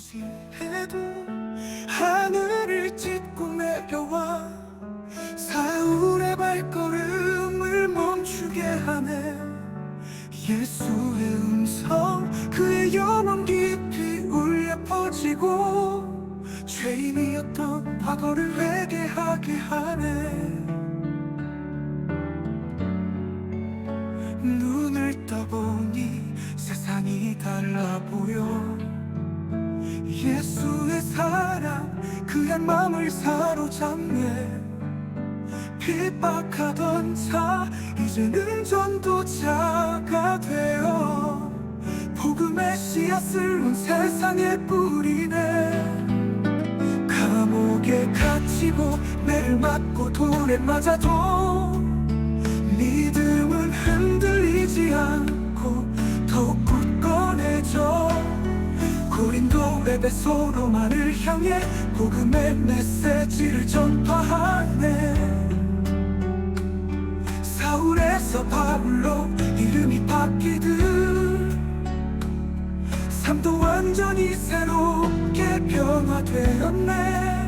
소실해도 하늘을 찢고 내려와 사울의 발걸음을 멈추게 하네. 예수의 음성 그의 영혼 깊이 울려 퍼지고 죄인이었던 과거를 회개하게 하네 그의 마음을 사로잡네. 핍박하던 자 이제는 전도자가 되어 복음의 씨앗을 온 세상에 뿌리네. 감옥에 갇히고 매를 맞고 돌에 맞아도 고린도 에베소로마를 향해 복음의 메시지를 전파하네. 사울에서 바울로 이름이 바뀌듯 삶도 완전히 새롭게 변화되었네.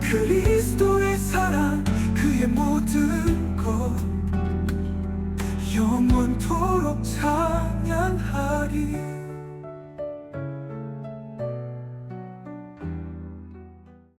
그리스도의 사랑 그의 모든 것 영원토록 찬양하리